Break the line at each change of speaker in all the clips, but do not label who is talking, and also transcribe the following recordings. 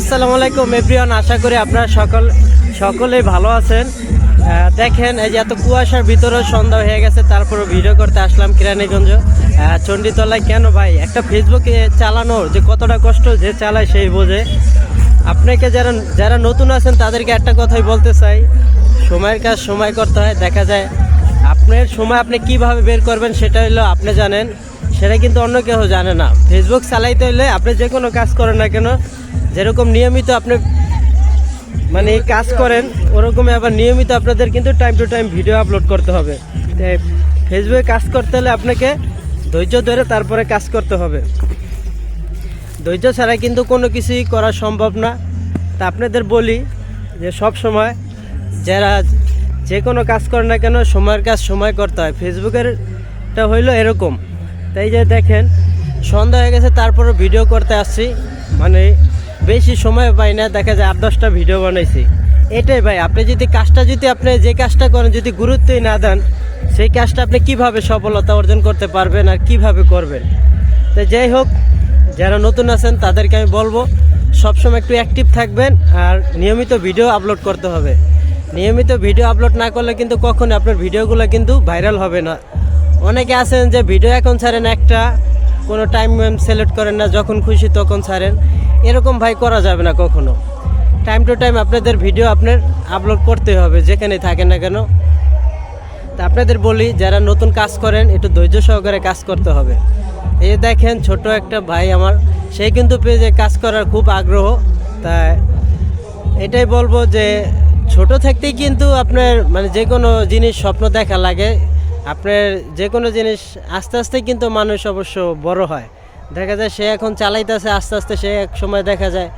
আসসালামু আলাইকুম, এভরিওয়ান, আশা করি আপনারা সকল সকলেই ভালো আছেন। দেখেন, এই যে এত কুয়াশার ভিতরে সন্ধ্যা হয়ে গেছে তারপরে ভিডিও করতে আসলাম কিরানীগঞ্জ। চণ্ডীতলায় কেন ভাই? একটা ফেসবুকে চালানোর যে কতটা কষ্ট যে চালায় সেই বোঝে। আপনাকে যারা যারা নতুন আছেন, তাদেরকে একটা কথাই বলতে চাই। সময়ের কাজ সময় করতে হয়, দেখা যায় আপনার সময় আপনি কীভাবে বের করবেন সেটা হলো আপনি জানেন, সেটা কিন্তু অন্য কেউ জানে না। ফেসবুক চালাইতে হলে আপনি যে কোনো কাজ করেন না কেন যেরকম নিয়মিত আপনি মানে কাজ করেন, ওরকমই আবার নিয়মিত আপনাদের কিন্তু time to time video upload করতে হবে। ফেসবুকে কাজ করতে হলে আপনাকে ধৈর্য ধরে তারপরে কাজ করতে হবে। ধৈর্য ছাড়া কিন্তু কোনো কিছুই করা সম্ভব না। তা আপনাদের বলি যে সব সময় যারা যে কোনো কাজ করে না কেন, সময়ের কাজ সময় করতে হয়। ফেসবুকেরটা হইল এরকম। তাই যে দেখেন, সন্ধ্যা হয়ে গেছে তারপরে ভিডিও করতে আসছি। মানে বেশি সময় পাই না, দেখা যায় আট দশটা ভিডিও বানাইছি। এটাই ভাই, আপনি যদি কাজটা যদি আপনি যে কাজটা করেন, যদি গুরুত্বই না দেন, সেই কাজটা আপনি কীভাবে সফলতা অর্জন করতে পারবেন আর কীভাবে করবেন? তো যাই হোক, যারা নতুন আছেন, তাদেরকে আমি বলব, সবসময় একটু অ্যাক্টিভ থাকবেন আর নিয়মিত ভিডিও আপলোড করতে হবে। নিয়মিত ভিডিও আপলোড না করলে কিন্তু কখনো আপনার ভিডিওগুলো কিন্তু ভাইরাল হবে না। অনেকে আছেন যে ভিডিও এখন ছাড়েন একটা, কোনো টাইম সিলেক্ট করেন না, যখন খুশি তখন ছাড়েন। এরকম ভাই করা যাবে না কখনো। টাইম টু টাইম আপনাদের ভিডিও আপনার আপলোড করতে হবে, যেখানে থাকেন না কেন। তা আপনাদের বলি, যারা নতুন কাজ করেন, একটু ধৈর্য সহকারে কাজ করতে হবে। এই দেখেন, ছোট একটা ভাই আমার, সে কিন্তু পেজে কাজ করার খুব আগ্রহ। তা এটাই বলব যে, ছোট থাকতেই কিন্তু আপনার মানে যে কোনো জিনিস স্বপ্ন দেখা লাগে। আপনার যে কোনো জিনিস আস্তে আস্তে কিন্তু মানুষ অবশ্য বড় হয়। দেখা যায় সে এখন চালাইতেছে, আস্তে আস্তে সে এক সময় দেখা যায়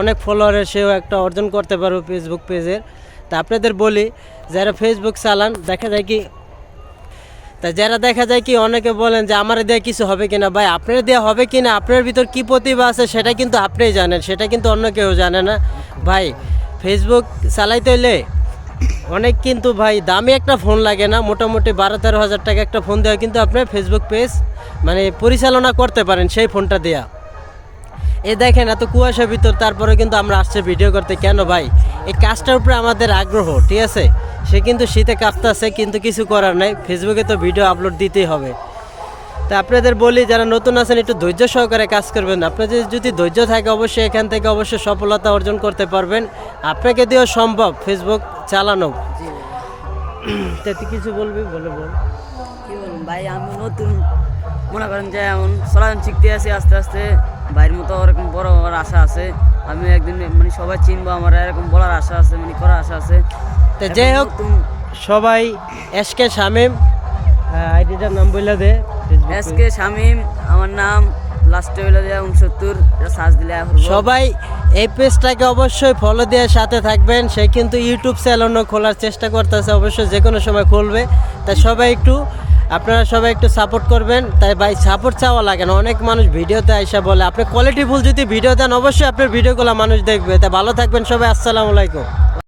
অনেক ফলোয়ারের সেও একটা অর্জন করতে পারবে ফেসবুক পেজের তা আপনাদের বলি, যারা ফেসবুক চালান, দেখা যায় কি, তা যারা দেখা যায় কি, অনেকে বলেন যে, আমার দেওয়া কিছু হবে কিনা? ভাই, আপনার দেওয়া হবে কিনা, আপনার ভিতর কী প্রতিভা আছে, সেটা কিন্তু আপনিই জানেন, সেটা কিন্তু অন্য কেউ জানে না। ভাই ফেসবুক চালাইতে হলে অনেক কিন্তু ভাই, দামি একটা ফোন লাগে না। মোটামুটি বারো তেরো হাজার টাকা একটা ফোন দেওয়া কিন্তু আপনি ফেসবুক পেজ মানে পরিচালনা করতে পারেন সেই ফোনটা দেওয়া এ দেখেন এত কুয়াশার ভিতর তারপরে কিন্তু আমরা আসছে ভিডিও করতে। কেন ভাই? এই কাজটার উপরে আমাদের আগ্রহ, ঠিক আছে? সে কিন্তু শীতে কাঁপতে আছে কিন্তু কিছু করার নাই। ফেসবুকে তো ভিডিও আপলোড দিতেই হবে। তা আপনাদের বলি যারা নতুন আছেন একটু ধৈর্য সহকারে কাজ করবেন। আপনাদের যদি ধৈর্য থাকে অবশ্যই এখান থেকে অবশ্যই সফলতা অর্জন করতে পারবেন। আপনাকে দিয়েও সম্ভব ফেসবুক চালানো। কিছু বলবি? বলে বল।
কি বলুন ভাই আমি নতুন। মনে করেন যে এমন চলাচল শিখতে আছি আস্তে আস্তে ভাইয়ের মতো ওরকম বড় হওয়ার আশা আছে। আমি একদিন মানে সবাই চিনবো আমার এরকম বলার আশা আছে মানে করার আশা আছে।
তা যাই হোক সবাই এস কে শামিম আইডিটার নাম বললে দে।
এস কে শামিম আমার নাম লাস্ট হইল যে উনসত্তর সার্চ দিলে
সবাই এই পেজটাকে অবশ্যই ফলো দিয়ে সাথে থাকবেন। সে কিন্তু ইউটিউব চ্যানেলও খোলার চেষ্টা করতেছে অবশ্যই যে কোনো সময় খুলবে। তাই সবাই একটু আপনারা সবাই একটু সাপোর্ট করবেন। তাই ভাই সাপোর্ট চাওয়া লাগে না। অনেক মানুষ ভিডিওতে আইসা বলে আপনি কোয়ালিটিফুল যদি ভিডিও দেন অবশ্যই আপনার ভিডিওগুলো মানুষ দেখবে। তাই ভালো থাকবেন সবাই। আসসালামু আলাইকুম।